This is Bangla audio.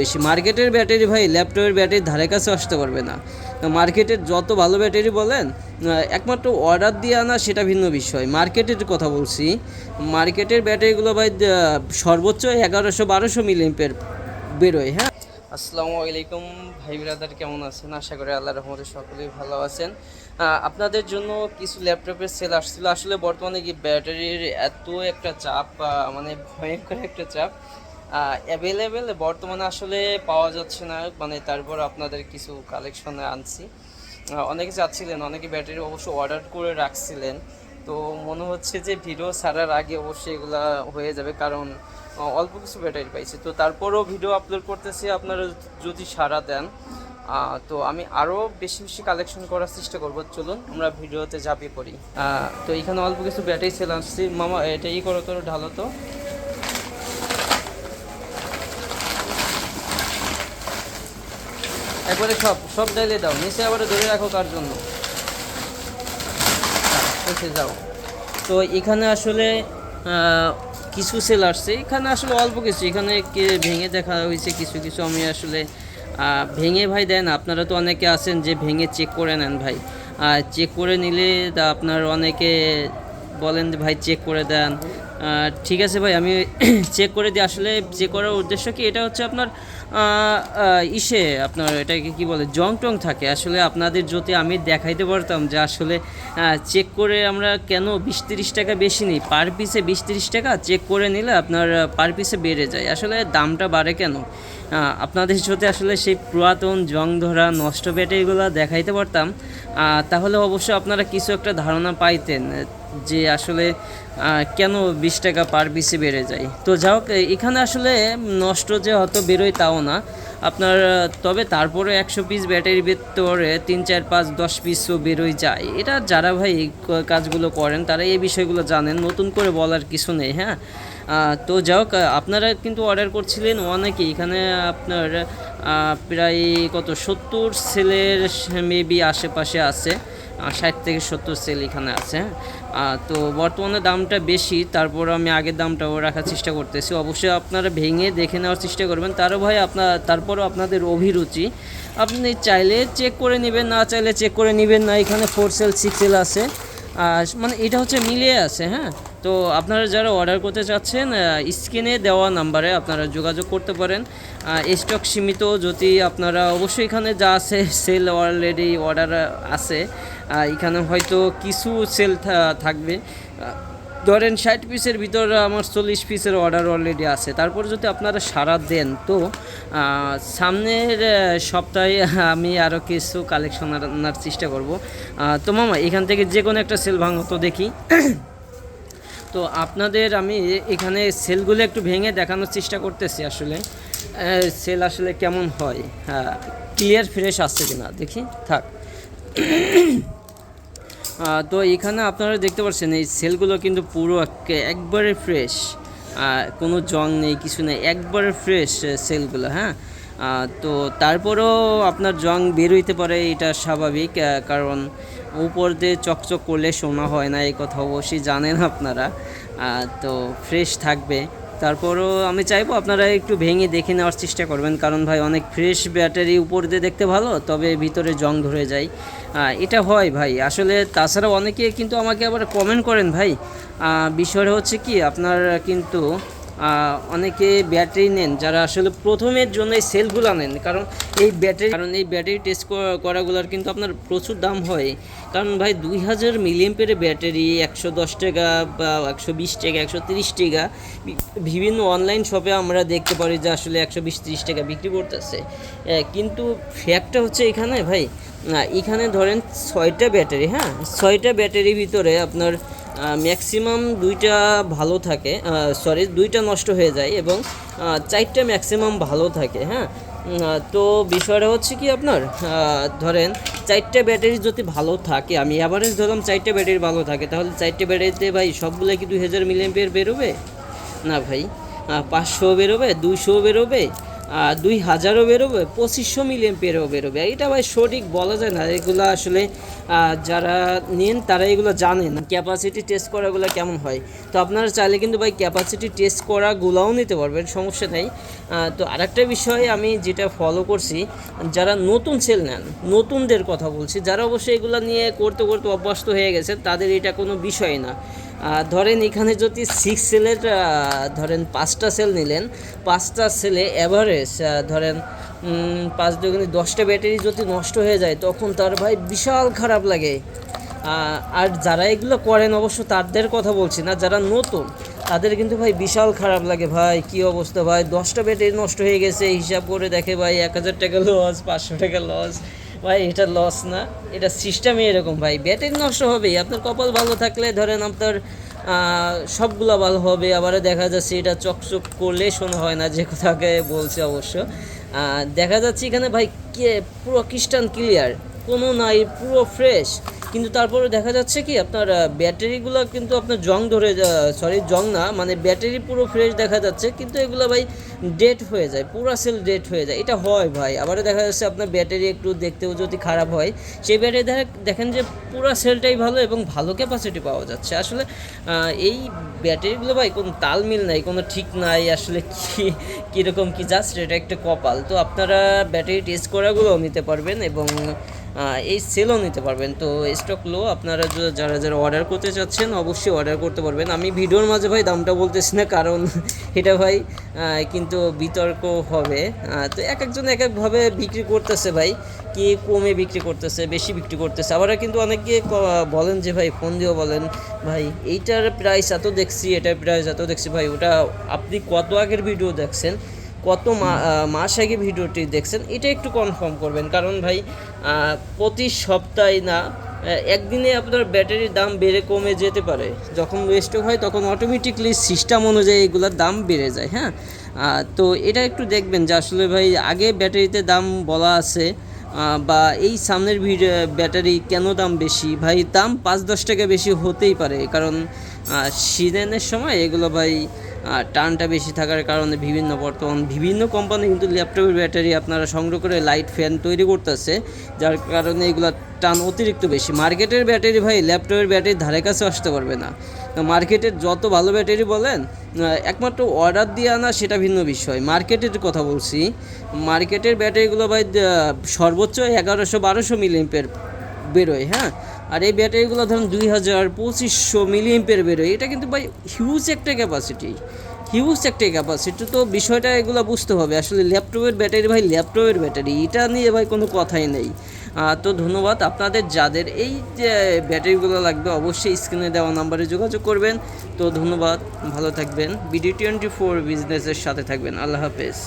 বেশি মার্কেটের ব্যাটারি ভাই, ল্যাপটপের ব্যাটারি ধারে কাছে আসতে পারবে না। মার্কেটের যত ভালো ব্যাটারি বলেন একমাত্র অর্ডার দিয়ে আনা সেটা ভিন্ন বিষয়। মার্কেটের কথা বলছি, মার্কেটের ব্যাটারিগুলো ভাই সর্বোচ্চ এগারোশো বারোশো মিলিম্পের বেরোয় হ্যাঁ? আসসালামু আলাইকুম ভাই ব্রাদার, কেমন আছেন? আশা করি আল্লাহ রহমতে সকলেই ভালো আছেন। আপনাদের জন্য কিছু ল্যাপটপের সেল আসছিল। আসলে বর্তমানে কি ব্যাটারির এত একটা চাপ মানে ভয়ঙ্কর একটা চাপ। অ্যাভেলেবেল বর্তমানে আসলে পাওয়া যাচ্ছে না। মানে তারপর আপনাদের কিছু কালেকশনে আনছি। অনেকে চাচ্ছিলেন, অনেকে ব্যাটারি অবশ্য অর্ডার করে রাখছিলেন। তো মনে হচ্ছে যে ভিডিও ছাড়ার আগে অবশ্যই এগুলা হয়ে যাবে, কারণ অল্প কিছু ব্যাটারি পাইছি। তো তারপরও ভিডিও আপলোড করতেছি, আপনারা যদি সাড়া দেন। তো আমি আরও বেশি বেশি কালেকশন করার চেষ্টা করব। চলুন, আমরা ভিডিওতে ঝাঁপিয়ে পড়ি। তো এখানে অল্প কিছু ব্যাটারি সেল আসছি মামা, এটা ই করো তো ঢালো তো। একবারে সব সব ডাইলে দাও। নিচে আবার ধরে রাখো কার জন্য। যাও। তো এখানে আসলে কিছু সেল আসছে। এখানে আসলে অল্প কিছু। এখানে কে- ভেঙে দেখা হয়েছে কিছু কিছু আমি আসলে ভেঙে ভাই দেন, আপনারা তো অনেকে আছেন যে ভেঙে চেক করে নেন ভাই। আর চেক করে নিলে তা আপনার অনেকে বলেন ভাই চেক করে দেন। ঠিক আছে ভাই, আমি চেক করে দিই। আসলে চেক করার উদ্দেশ্য কি, এটা হচ্ছে আপনার ইসে আপনার এটাকে কি বলে, জং টং থাকে। আসলে আপনাদের যদি আমি দেখাইতে পারতাম যে আসলে চেক করে আমরা কেন বিশ তিরিশ টাকা বেশি নিই? পার পিসে বিশ তিরিশ টাকা চেক করে নিলে আপনার পার পিসে বেড়ে যায়। আসলে দামটা বাড়ে কেন? আপনাদের সাথে আসলে সেই পুরাতন জং ধরা নষ্ট ব্যাটারিগুলো দেখাইতে পারতাম তাহলে অবশ্যই আপনারা কিছু একটা ধারণা পাইতেন। যে আসলে কেন বিশ টাকা পার পিসে বেড়ে যায়। তো যাই হোক এখানে আসলে নষ্ট যে হয়তো বেরোয় তাও না। আপনার, তবে তারপরে একশো পিস ব্যাটারির ভিতরে তিন, চার, পাঁচ, দশ পিসও বেরোয় যায়। এটা যারা ভাই এই কাজগুলো করেন, তারা এই বিষয়গুলো জানেন, নতুন করে বলার কিছু নেই হ্যাঁ? তো যাই হোক আপনারা কিন্তু অর্ডার করছিলেন অনেকে এখানে আপনার প্রায় কত, সত্তর সেলের মেবি আশেপাশে আছে। ষাট থেকে সত্তর সেল এখানে আছে। তো বর্তমানে দামটা বেশি, তারপর আমি আগের দামটাও রাখার চেষ্টা করতেছি। অবশ্যই আপনারা ভেঙে দেখে নেওয়ার চেষ্টা করবেন। তারও ভাই আপনার, তারপরও আপনাদের অভিরুচি। আপনি চাইলে চেক করে নেবেন, না চাইলে চেক করে নেবেন না। এখানে ফোর সেল সিক্স সেল আছে। মানে এটা হচ্ছে মিলিয়ে আছে হ্যাঁ? তো আপনারা যারা অর্ডার করতে চাচ্ছেন স্ক্রিনে দেওয়া নাম্বারে আপনারা যোগাযোগ করতে পারেন। স্টক সীমিত যদি আপনারা অবশ্যই এখানে যা আছে সেল অলরেডি অর্ডার আছে এখানে হয়তো কিছু সেল থাকবে। ধরেন ষাট পিসের ভিতর আমার চল্লিশ পিসের অর্ডার অলরেডি আছে। তারপর যদি আপনারা সারা দেন, তো সামনের সপ্তাহে আমি আরও কিছু কালেকশন আনার চেষ্টা করব। তো মামা, এখান থেকে যে কোনো একটা সেল ভাঙো তো দেখি। তো আপনাদের আমি এখানে সেলগুলো একটু ভেঙে দেখানোর চেষ্টা করতেছি আসলে। সেল আসলে কেমন হয়? হ্যাঁ ক্লিয়ার ফ্রেশ আসছে কিনা? দেখি, থাক। তো এখানে আপনারা দেখতে পাচ্ছেন, এই সেলগুলো কিন্তু পুরো একবারে ফ্রেশ কোনো জং নেই, কিছু নেই, একবারে ফ্রেশ সেলগুলো হ্যাঁ? তো তারপরেও আপনার জং বের হইতে পারে, এটা স্বাভাবিক কারণ উপর দিয়ে চকচক করলে শোনা হয় না, এই কথা অবশ্যই জানেন আপনারা। তো ফ্রেশ থাকবে। তারপরও আমি চাইব আপনারা একটু ভেঙে দেখে নেওয়ার চেষ্টা করবেন। কারণ ভাই, অনেক ফ্রেশ ব্যাটারি উপর দিয়ে দেখতে ভালো, তবে ভিতরে জং ধরে যায়। এটা হয় ভাই। আসলে তাছাড়া অনেকে কিন্তু আমাকে আবার কমেন্ট করেন ভাই। বিষয়টা হচ্ছে কি, আপনার কিন্তু অনেকে ব্যাটারি নেন যারা আসলে প্রথমের জন্য এই সেলগুলো নেন কারণ এই ব্যাটারি কারণ এই ব্যাটারি টেস্ট করাগুলোর কিন্তু আপনার প্রচুর দাম হয়। কারণ ভাই দুই হাজার মিলিয়াম্পের ব্যাটারি একশো দশ টাকা বা একশো বিশ টাকা একশো তিরিশ টাকা। বিভিন্ন অনলাইন শপে আমরা দেখতে পারি যে আসলে একশো বিশ তিরিশ টাকা বিক্রি করতেছে। কিন্তু ফ্যাক্টটা হচ্ছে এখানে ভাই আহ, এখানে ধরেন ছয়টা ব্যাটারি হ্যাঁ? ছয়টা ব্যাটারির ভিতরে আপনার ম্যাক্সিমাম দুইটা ভালো থাকে সরি দুইটা নষ্ট হয়ে যায় এবং চারটা ম্যাক্সিমাম ভালো থাকে হ্যাঁ? তো বিষয়টা হচ্ছে কি আপনার? ধরেন চারটে ব্যাটারি যদি ভালো থাকে, আমি অ্যাভারেজ ধরলাম চারটে ব্যাটারি ভালো থাকে, তাহলে চারটে ব্যাটারিতে ভাই সবগুলো কি দুই হাজার মিলিয়াম্পিয়ার বেরোবে? না ভাই পাঁচশো বেরোবে দুইশো বেরোবে দুই হাজারও বেরোবে, পঁচিশশো মিলিয়ন পেরও বেরোবে। এটা ভাই সঠিক বলা যায় না। এগুলো আসলে যারা নেন তারা এগুলো জানেন। ক্যাপাসিটি টেস্ট করাগুলো কেমন হয়? তো আপনারা চাইলে কিন্তু ভাই ক্যাপাসিটি টেস্ট করাগুলোও নিতে পারবেন, সমস্যা নেই। তো আরেকটা বিষয় আমি যেটা ফলো করছি, যারা নতুন সেল নেন, নতুনদের কথা বলছি, যারা অবশ্যই এগুলো নিয়ে করতে করতে অভ্যস্ত হয়ে গেছে তাদের এটা কোনো বিষয় না। ধরেন এখানে যদি সিক্স সেলের ধরেন পাঁচটা সেল নিলেন, পাঁচটা সেলে অ্যাভারেজ ধরেন পাঁচ দুগুণে দশটা ব্যাটারি যদি নষ্ট হয়ে যায়, তখন তার ভাই বিশাল খারাপ লাগে। আর যারা এগুলো করেন, অবশ্য তাদের কথা বলছি না, যারা নতুন, তাদের কিন্তু ভাই বিশাল খারাপ লাগে। ভাই, কি অবস্থা ভাই? দশটা ব্যাটারি নষ্ট হয়ে গেছে, হিসাব করে দেখে ভাই এক হাজার টাকা লস পাঁচশো টাকা লস ভাই, এটা লস না। এটা সিস্টেমই এরকম ভাই। ব্যাটারি নষ্ট হবেই। আপনার কপাল ভালো থাকলে ধরেন আপনার সবগুলো ভালো হবে। আবার দেখা যাচ্ছে এটা চকচক করলে শোনা হয় না, যে কোথাকে বলছে অবশ্য। দেখা যাচ্ছে এখানে ভাই, কে, পুরো খ্রিস্টান ক্লিয়ার কোনো নাই, পুরো ফ্রেশ কিন্তু তারপরে দেখা যাচ্ছে কি, আপনার ব্যাটারিগুলো কিন্তু আপনার জং ধরে সরি জং না মানে ব্যাটারি পুরো ফ্রেশ দেখা যাচ্ছে, কিন্তু এগুলো ভাই ডেট হয়ে যায়, পুরো সেল ডেট হয়ে যায়। এটা হয় ভাই, আবারও দেখা যাচ্ছে আপনার ব্যাটারি একটু দেখতেও যদি খারাপ হয়, সেই ব্যাটারি দেখেন যে পুরো সেলটাই ভালো এবং ভালো ক্যাপাসিটি পাওয়া যাচ্ছে। আসলে এই ব্যাটারিগুলো ভাই কোনো তালমিল নাই, কোনো ঠিক নাই, আসলে কি, কীরকম কি জাস্ট এটা একটা কপাল। তো আপনারা ব্যাটারি টেস্ট করাগুলোও নিতে পারবেন এবং এই সেলও নিতে পারবেন। তো স্টক লো আপনারা যারা যারা অর্ডার করতে চাচ্ছেন, অবশ্যই অর্ডার করতে পারবেন। আমি ভিডিওর মাঝে ভাই দামটা বলতেছি না, কারণ এটা ভাই কিন্তু বিতর্ক হবে। তো এক একজন এক একভাবে বিক্রি করতেছে ভাই, কি কমে বিক্রি করতেছে, বেশি বিক্রি করতেছে। আবার কিন্তু অনেকে বলেন যে ভাই ফোন দিয়েও বলেন, ভাই, এইটার প্রাইস এত দেখছি, এটার প্রাইস এত দেখছি। ভাই, ওটা আপনি কত আগের ভিডিও দেখছেন? কত মাস আগে ভিডিওটি দেখছেন, এটা একটু কনফার্ম করবেন। কারণ ভাই প্রতি সপ্তাহে না একদিনে আপনার ব্যাটারির দাম বেড়ে কমে যেতে পারে। যখন স্টক হয়, তখন অটোমেটিকলি সিস্টেম অনুযায়ী এগুলোর দাম বেড়ে যায় হ্যাঁ? তো এটা একটু দেখবেন যে আসলে ভাই, আগে ব্যাটারিতে দাম বলা আছে বা এই সামনের ভিডিও ব্যাটারি কেন দাম বেশি? ভাই, দাম পাঁচ দশ টাকা বেশি হতেই পারে। কারণ সিজনের সময় এগুলো ভাই টানটা বেশি থাকার কারণে বিভিন্ন বর্তমান বিভিন্ন কোম্পানি কিন্তু ল্যাপটপের ব্যাটারি আপনারা সংগ্রহ করে লাইট ফ্যান তৈরি করতেছে, যার কারণে এগুলো টান অতিরিক্ত বেশি। মার্কেটের ব্যাটারি ভাই ল্যাপটপের ব্যাটারি ধারে কাছে আসতে পারবে না। মার্কেটের যত ভালো ব্যাটারি বলেন একমাত্র অর্ডার দিয়ে আনা সেটা ভিন্ন বিষয়। মার্কেটের কথা বলছি মার্কেটের ব্যাটারিগুলো ভাই সর্বোচ্চ এগারোশো বারোশো মিলিয়ম্পের বেরোয় হ্যাঁ? আর এই ব্যাটারিগুলো ধরুন দুই হাজার পঁচিশশো মিলিয়ম্পের বেরোয় এটা কিন্তু ভাই হিউজ একটা ক্যাপাসিটি হিউজ একটা ক্যাপাসিটি তো বিষয়টা এগুলো বুঝতে হবে। আসলে ল্যাপটপের ব্যাটারি ভাই, ল্যাপটপের ব্যাটারি। এটা নিয়ে ভাই কোনো কথাই নেই। তো ধন্যবাদ। আপনাদের যাদের এই যে ব্যাটারিগুলো লাগবে অবশ্যই স্ক্রিনে দেওয়া নাম্বারে যোগাযোগ করবেন। তো ধন্যবাদ। ভালো থাকবেন। বিডি টোয়েন্টি ফোর বিজনেসের সাথে থাকবেন। আল্লাহ হাফেজ।